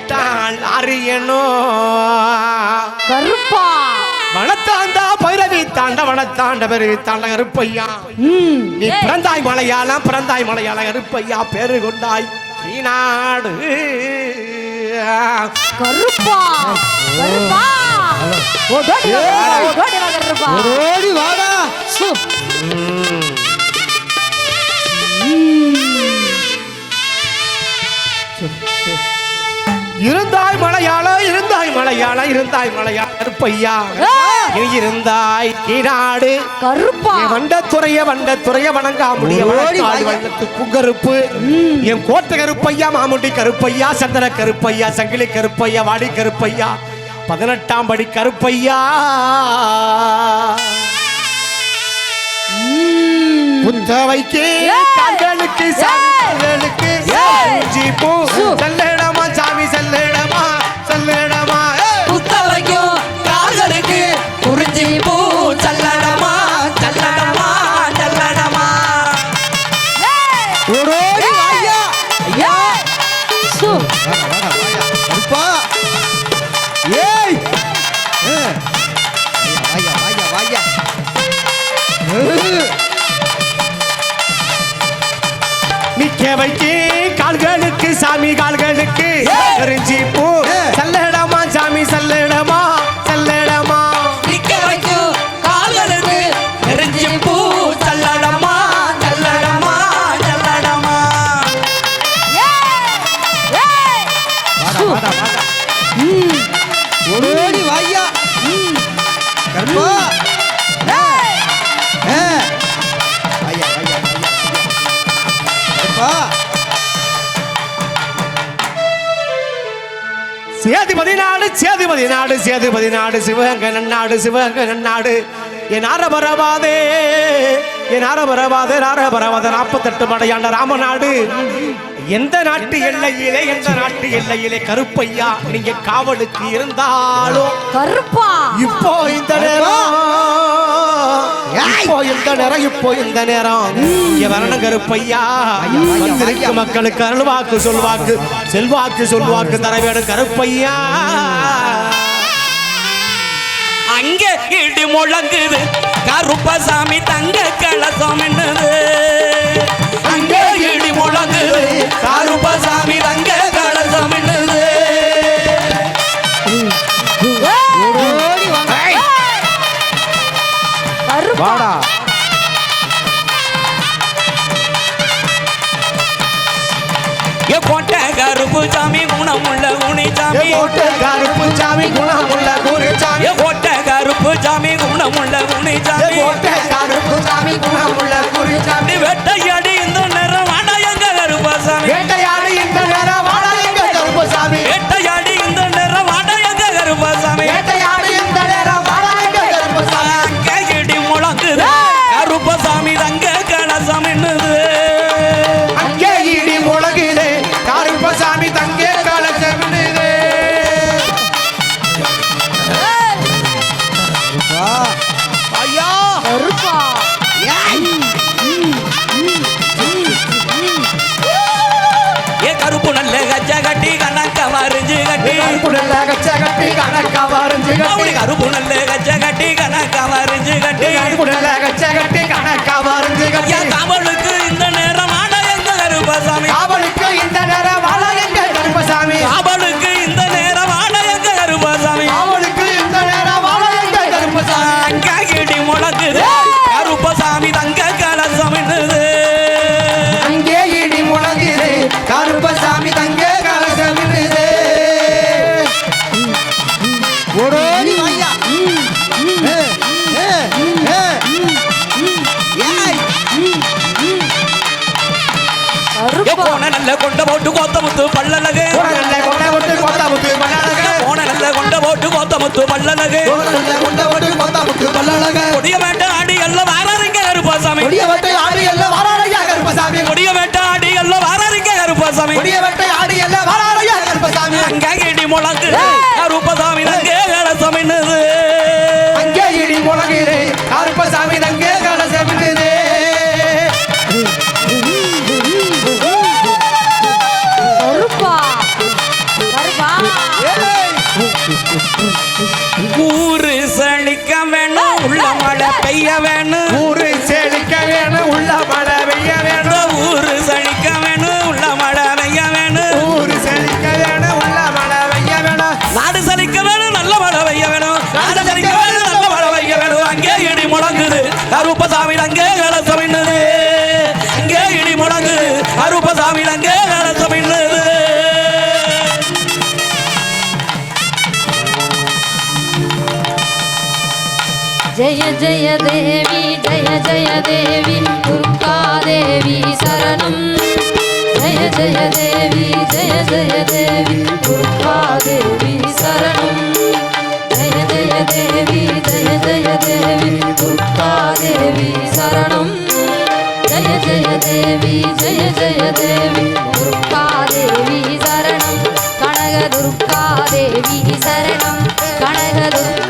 பேரிட்டால் அறியனோ? கருப்பா. வனத்தாண்டா பைரவி தாண்ட வனத்தாண்ட பைரவி தாண்ட கருப்பையா? நீ பிறந்தாய் மலையாளம் பிறந்தாய் மலையாளம் கருப்பையா? பேரு கொண்டாய் ஈநாடு. கருப்பா. கருப்பா. இருந்தாய் மலையாளம் கருப்பையா? நீ இருந்தாய் ஈநாடு கருப்பா. வண்டத்துறைய வண்டத்துறைய வணங்கா முடிய புகருப்பு என் கோட்டை கருப்பையா மாமுண்டி கருப்பையா சந்தன கருப்பையா சங்கிலி கருப்பையா வாடி கருப்பையா பதினெட்டாம் படி கருப்பையா. புத்தவைக்கு. கண்களுக்கு சாமி கண்களுக்கு ஏய். கருப்பா. ஏய். வாயா வாயா வாயா. நிக்க வைக்கி கால்களுக்கு சாமி கால்களுக்கு தெரிஞ்சி பூ. செல்லடமா சாமி செல்லடமா செல்லடமா சேதுபதி நாடு சேதுபதி நாடு சேதுபதி நாடு சிவகங்கை நன்னாடு சிவகங்கை நன்னாடு என் ஆரபரவாதே என் ஆரபரவாதே ஆரபரவாத நாற்பத்தெட்டு மடையாண்ட ராமநாடு எந்த நாட்டு எல்லையிலே எந்த நாட்டு எல்லையிலே கருப்பையா நீங்க காவலுக்கு இருந்தாலும் கருப்பா. இப்போ இந்த நேரம் இப்போ இந்த நேரம் இப்போ இந்த நேரம். இங்க வரணும் கருப்பையா. வந்திருக்கு மக்களுக்கு அருள்வாக்கு சொல்வாக்கு. செல்வாக்கு சொல்வாக்கு தர வேணும் கருப்பையா. அங்க இடி முழங்குது. கருப்பசாமி தங்க கலசம் என்னது? போட்ட கருப்பு சாமி குணமுள்ள உனி சாமி போட்ட கருப்பு சாமி குணமுள்ள கட்டி கருப்புடல்ல கச்ச கட்டி கணக்கா வரைஞ்சு கருப்பு நல்ல கச்ச கட்டி கணக்க நல்ல கொண்ட போட்டு கோத்த முத்து பல்லழகு. போன நல்ல கொண்ட போட்டு கோத்த முத்து பல்லழகு. கொடிய வேட்ட ஆடி எல்லாம் வாராருங்க கருப்பாசாமி கொடிய வேட்ட ஆடி எல்லாம் வாராருங்க கருப்பாசாமி கொடிய வேட்ட ஆடி எல்லாம் வாராருங்க கருப்பாசாமி கொடிய வேட்ட ஆடி எல்லாம் வாராருங்க கருப்பாசாமி அங்க இடி முழங்கு? அருப்பசாமி அங்கே கலசமின்னது இங்கே இடி முழங்குது அருப்பசாமி அங்கே கலசமின்னது ஜெய ஜெய தேவி ஜெய ஜெய தேவி துர்கா தேவி சரணம். ஜெய ஜெய தேவி ஜெய ஜெய தேவி துர்கா தேவி சரணம். ஜெய ஜெய தேவி ஜெய ஜெய தேவி துர்கா தேவி சரணம். ஜய ஜய தேவி ஜய ஜய தேவி. துர்கா தேவி சரணம். கனக துர்கா தேவி சரணம். கனக துர்கா